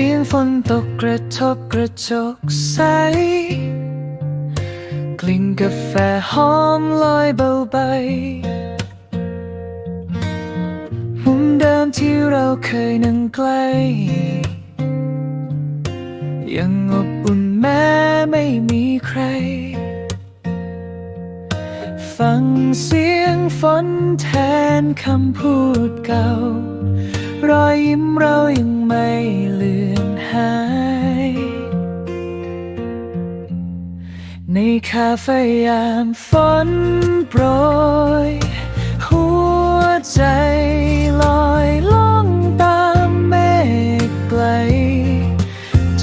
สียงฝนตกกระทบกระจกใส กลิ่นกาแฟหอมลอยเบาไปมุมเดิมที่เราเคยนั่งใกล้ ยังอบอุ่นแม้ไม่มีใคร ฟังเสียงฝนแทนคำพูดเก่า รอยยิ้มเรายังไม่เลือนหาย ในคาเฟ่ยามฝนโปรย หัวใจลอยล่องตามเมฆไกล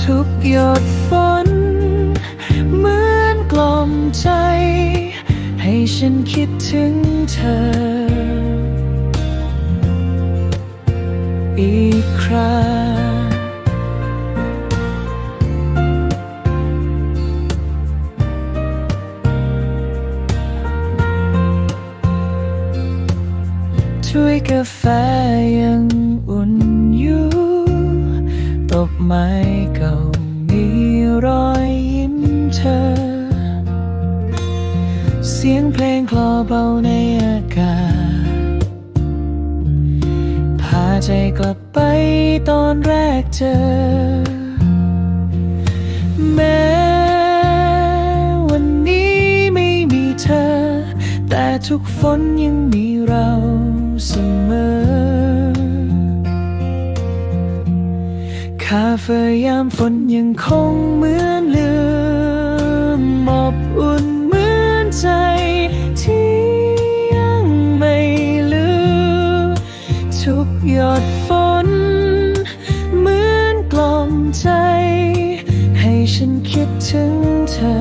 ทุกหยดฝน เหมือนกล่อมใจ ให้ฉันคิดถึงเธอ กครถ้วยกาแฟยังอุ่นอยู่ ตบไม้เก่ามีรอยยิ้มเธอ เสียงเพลงคลอเบาในอากาศ ใจกลับไปตอนแรกเจอ แม้วันนี้ไม่มีเธอ แต่ทุกฝนยังมีเราเสมอ คาเฟ่ยามฝนยังคงเหมือนเลืมอบอุ่นเหมือน ทุกหยดฝน เหมือนกล่อมใจ ให้ฉันคิดถึงเธอ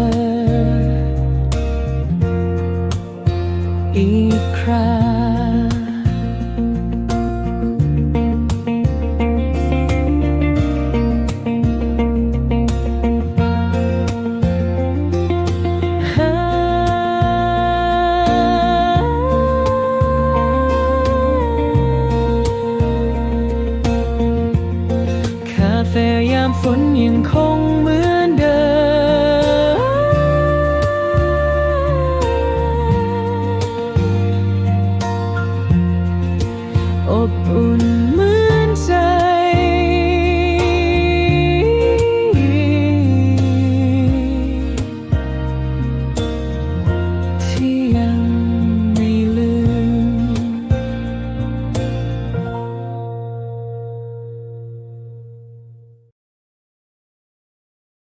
อีกครั้ง 欢迎靠